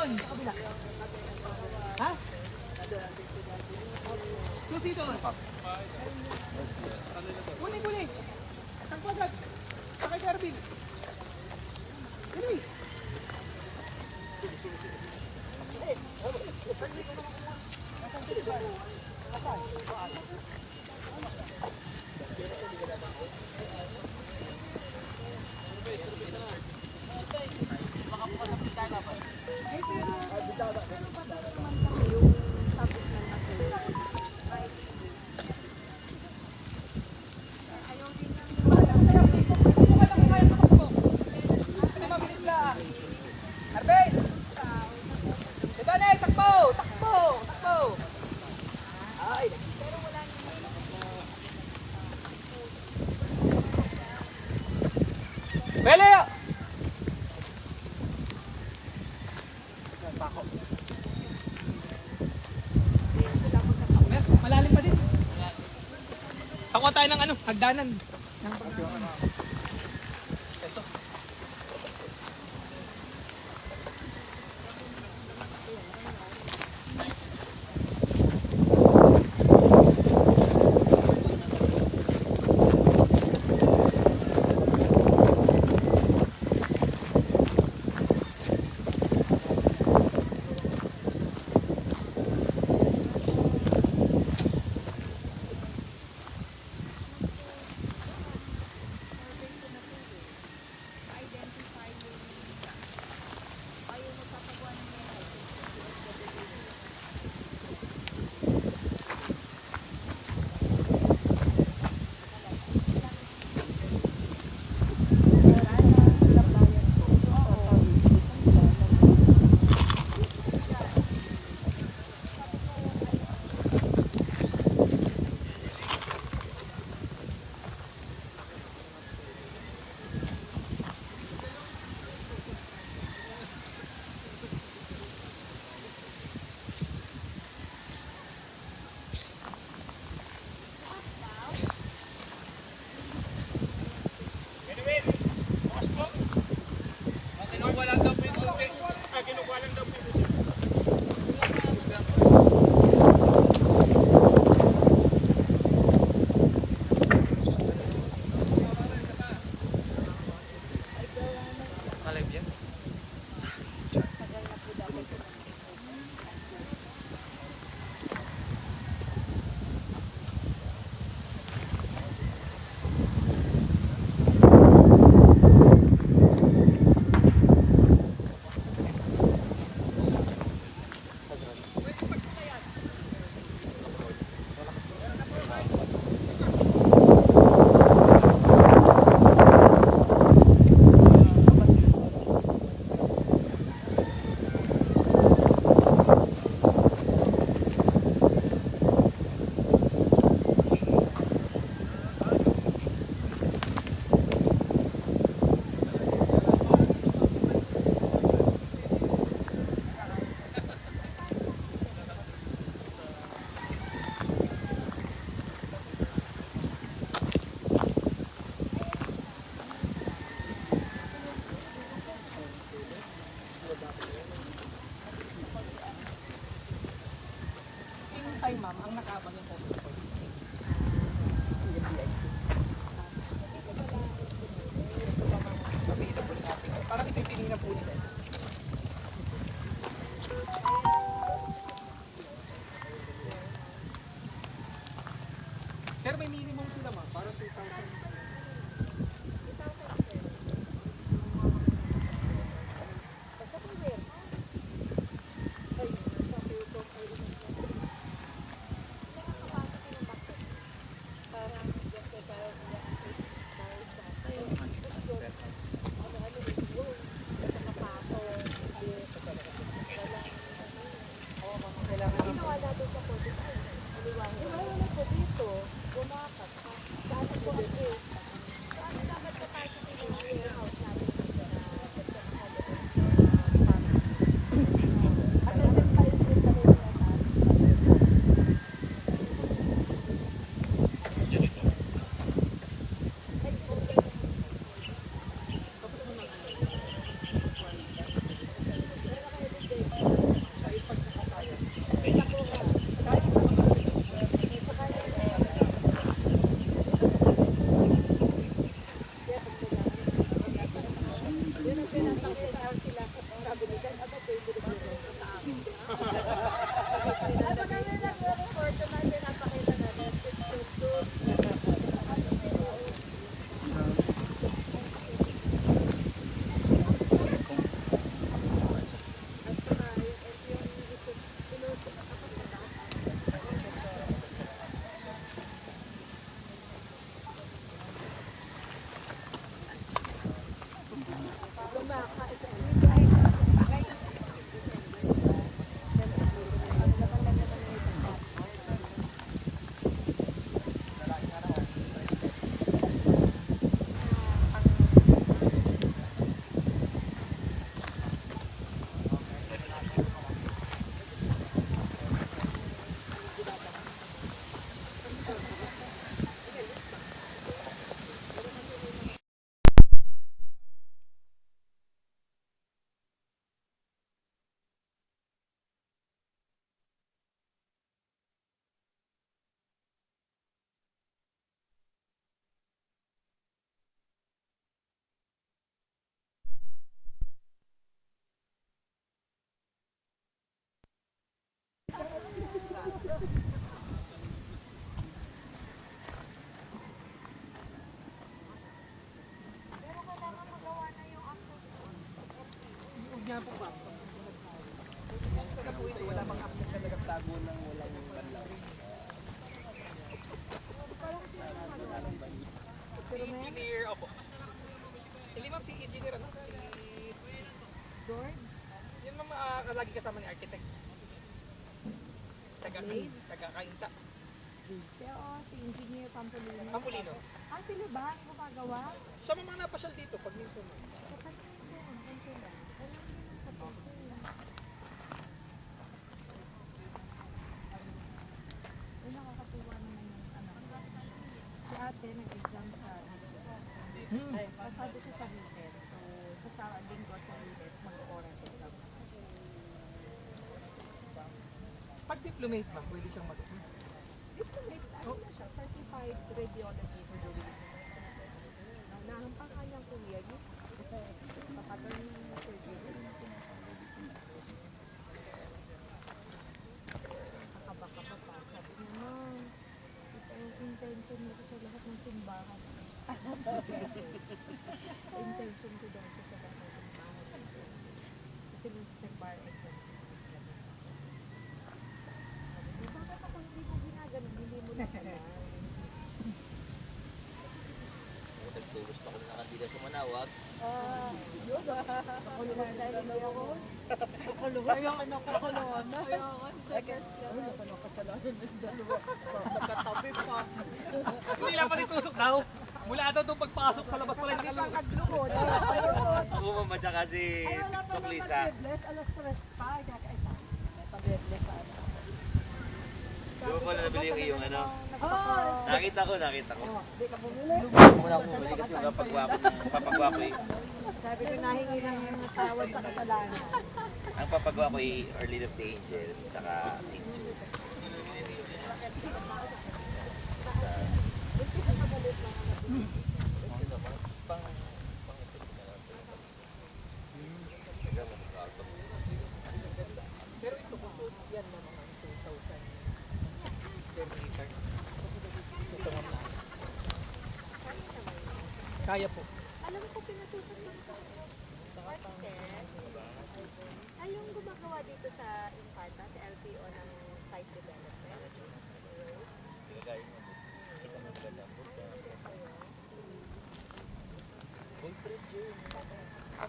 doon. Sa kabila. Ha? Susi doon. Kunin, kunin. Tangko agad. Sakay si Arvin. Dali. Ano Obrigado. Pakuha tayo ng ano, hagdanan. Parang ito yung tinignan po nila. Engineer, opo. Hindi ma'am, si engineer, ano? Si... George? Yun ma'am, uh, lagi kasama ni architect. Taga, taga kainta. Kaya o, si Engineer Pampolino. Pampolino. Ah, sila ba ang gumagawa? Siya mga napasyal dito pag minsan ma'am. Kapag yun, ang sila. Alam mo yung kapatid. Ay, nakakatuwa naman yung ano. Si ate nag-exam sa Hmm. Ay, pasado siya sa Rivet. So, sa sa linggo sa Rivet, mag-oral exam. Pag diplomate ma'am, pwede siyang mag Diplomate, ano na siya? Certified radiologist. Naunahan pa kanyang kuya niya. Yung surgery. Nakabaka pa pa. Sabi niya, ma, ito yung intention mo sa lahat. Intention ko daw sa lahat ng simbahan. Kasi mas nag-bar exam niya, bakit ako hindi mo ginaganon? Hindi mo na kailangan. Kung gusto ko na kandida sa Manawag, Ah, yun ah. Kakulungan dahil hindi ako. Kakulungan. Ayoko na kakulungan na. Ayoko sa guest lang. Ayoko na kasalanan ng dalawa. Magkatabi pa. Hindi lang pala tusok daw. Mula daw itong pagpasok sa labas pala hindi kalungkot. Pagluhod. Ayun. ako mama tsaka si Ay, wala pa naman Tuklisa. mag-bless. Alas tres pa. Kakaita. Pag-bless pa. Di ba pala nabili yung iyong ano? Oh, Nakita ko, nakita ko. di ka bumili. Muna ako bumili kasi yung papagwapo, papagwapo eh. Sabi ko nahingi ng tawad sa kasalanan. Ang papagwapo ay Our Lady of the Angels, tsaka St. Jude. Pero ito po, yan na mga 2,000 generator. Ito nga na. Kaya po. Alam ko, pinasukan mo ito. Architect. Ay, yung gumagawa dito sa Infanta, sa LTO ng site development.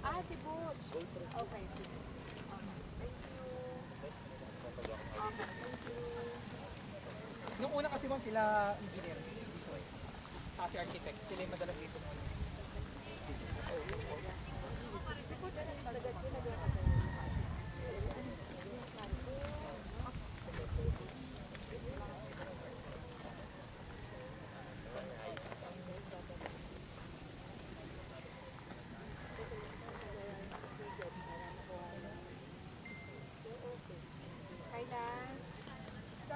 Ah, si Butch. Okay. Um, thank you. Yung una kasi ma'am sila engineer dito eh. Ah, si architect. Sila yung madalas dito muna. Si Butch lang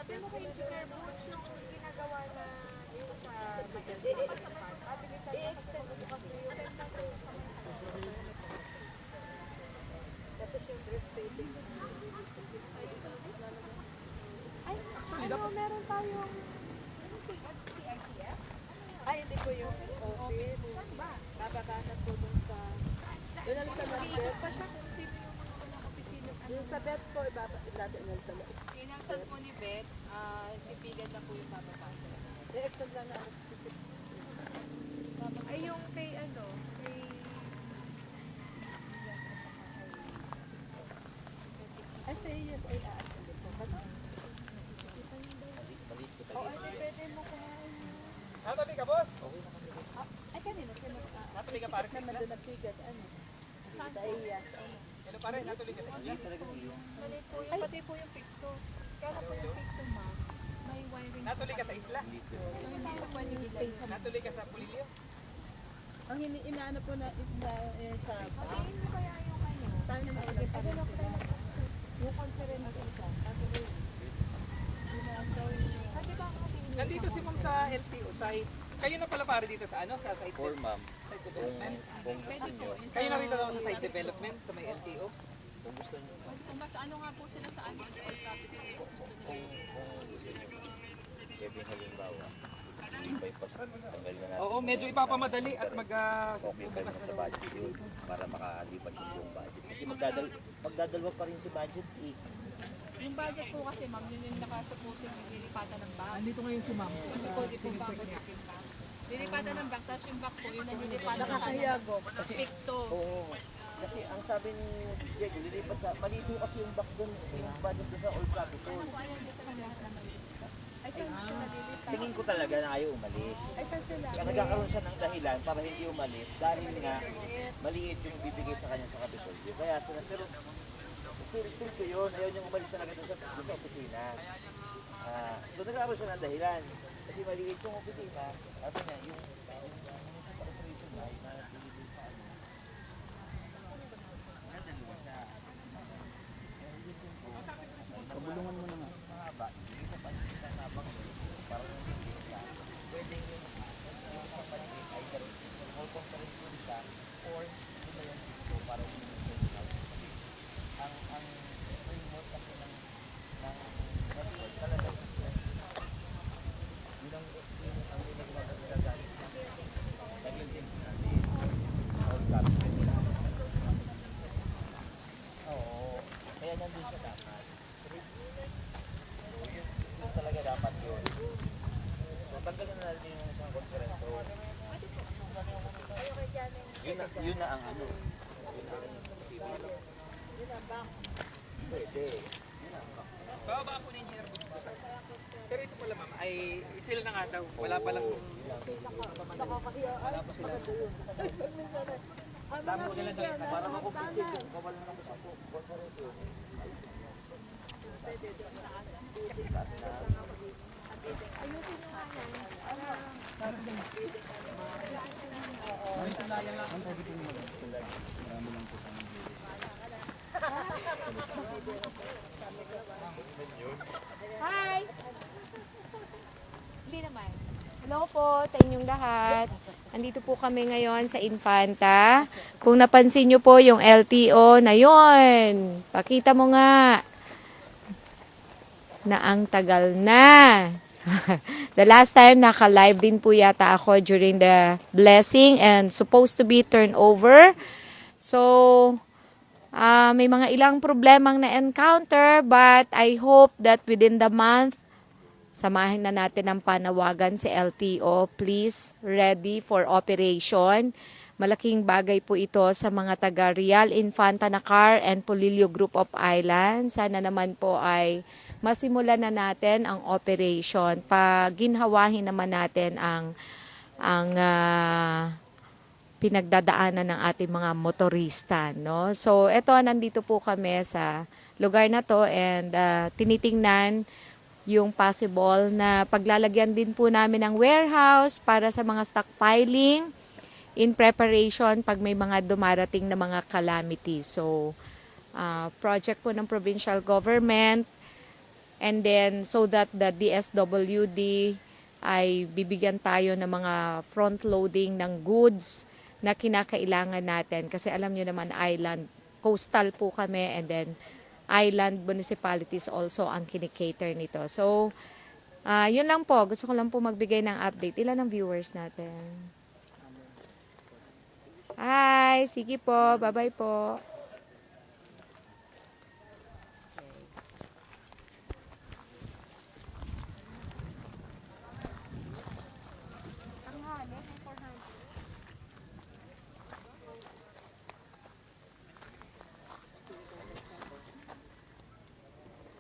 Sabi mo kay Jupiter Butch nung ginagawa na dito sa Magandang Park, pabilisan mo kasi eh, eh, bukas na yung rent ng rent. Tapos yung dress fitting. Ay, ano, meron tayong CICF? Ay, hindi ko yung office. Saan ko dun sa... Doon lang sa Market. Dito pa siya. Yung sa bed po, ibaba, dati lang sa loob. Pinansan po ni Beth, ah, si Pigad na po yung babapasok. I-extend lang na ako. Ay, yung kay ano, kay... Ay, say yes, ay a-extend po. Ba't? Maliit ko Oo, talaga. ay, pwede mo kumain. Natali ka, boss? Ay, kanina, sino? ah, Natali ka, pare, sa Naman doon nagpigad, ano? Sa Iyas, ano? Ano, pare? Natuli ka sa isla? Mali po yung, pati po yung picto. Kaya po yung picto, ma'am, may wiring. Natuli ka sa isla? Hindi. Natuli ka sa Pulilio? Ang hini inaano po na isla eh, sa Sabihin mo kaya yung ano, tayo na nakalagay pa rin sila. yung conference isa. Pwede ba ako tingin? Nandito si ma'am sa LTO site. Kayo na pala pare dito sa ano? Sa site, For ma'am, site kung, development? kung gusto nyo, Kayo na rito daw sa site development sa may LTO? kung gusto nyo, Kung mas ano nga po sila sa ano, sa Old Capital, mas gusto nila. kung, kung gusto nyo, Kevin halimbawa, i-bypass, tanggalin na natin. Oo, medyo ipapamadali at mag... ah, Okay pa rin sa budget yun para makalipat yung buong budget. Kasi magdadal magdadalwa pa rin si budget eh. Yung budget po kasi, ma'am, yun yung nakasupusin yung lilipatan ng bank. Andito ngayon si ma'am. Hindi po, di po ba yung bank. Lilipatan ng bank, tapos yung bank po, yun ang ng Nakakahiyago. Tapos picto. Oo. Kasi ang sabi ni Diego, lilipat sa, malito kasi yung back doon, yung budget doon sa Old Capitol. Tingin ko talaga na ayaw umalis. Kasi. Kaya nagkakaroon siya ng dahilan para hindi umalis dahil nga maliit yung bibigay sa kanya sa Capitolio. Kaya sila, pero feel ko yun, ayaw niyang umalis talaga doon sa, doon sa opisina. Ah, doon nagkakaroon siya ng dahilan. Kasi maliit yung opisina, sabi niya, yung na, na. Kabulungan mo na nga. Mahaba, hindi ko pa kita nabang para nung hindi ka, pwede yung paligid ay either small conference room ka or na yung para yung Kasi ang ang framework kasi ng ng network talaga yun ang ang na natin yung isang conference hall. Yun na, yun na ang ano. Yun na ang Pwede. Yun na ang Bababa ako ni Engineer Boss bukas. Pero ito pala ma'am, ay sila na nga daw. Wala pa lang lang. Wala pa sila. Ano na ko nila bigyan, nakita. Para nasa makompensate tanan. yung kawalan ng isang conference hall. Taas na. Hi! Hindi naman. Hello sa inyong lahat. Andito po kami ngayon sa Infanta. Kung napansin nyo po yung LTO na yun, pakita mo nga na ang tagal na. the last time naka-live din po yata ako during the blessing and supposed to be turnover. So, ah may mga ilang problemang na-encounter but I hope that within the month Samahin na natin ang panawagan si LTO. Please, ready for operation. Malaking bagay po ito sa mga taga Real Infanta Nacar and Polillo Group of Islands. Sana naman po ay masimulan na natin ang operation. Pag ginhawahin naman natin ang ang ah, pinagdadaanan ng ating mga motorista, no? So, eto nandito po kami sa lugar na to and ah, tinitingnan yung possible na paglalagyan din po namin ng warehouse para sa mga stockpiling in preparation pag may mga dumarating na mga calamity. So, ah, project po ng provincial government and then so that the DSWD ay bibigyan tayo ng mga front loading ng goods na kinakailangan natin kasi alam niyo naman island coastal po kami and then island municipalities also ang kinikater nito. So Ah, yun lang po. Gusto ko lang po magbigay ng update. Ilan ang viewers natin? Hi! Sige po. Bye-bye po.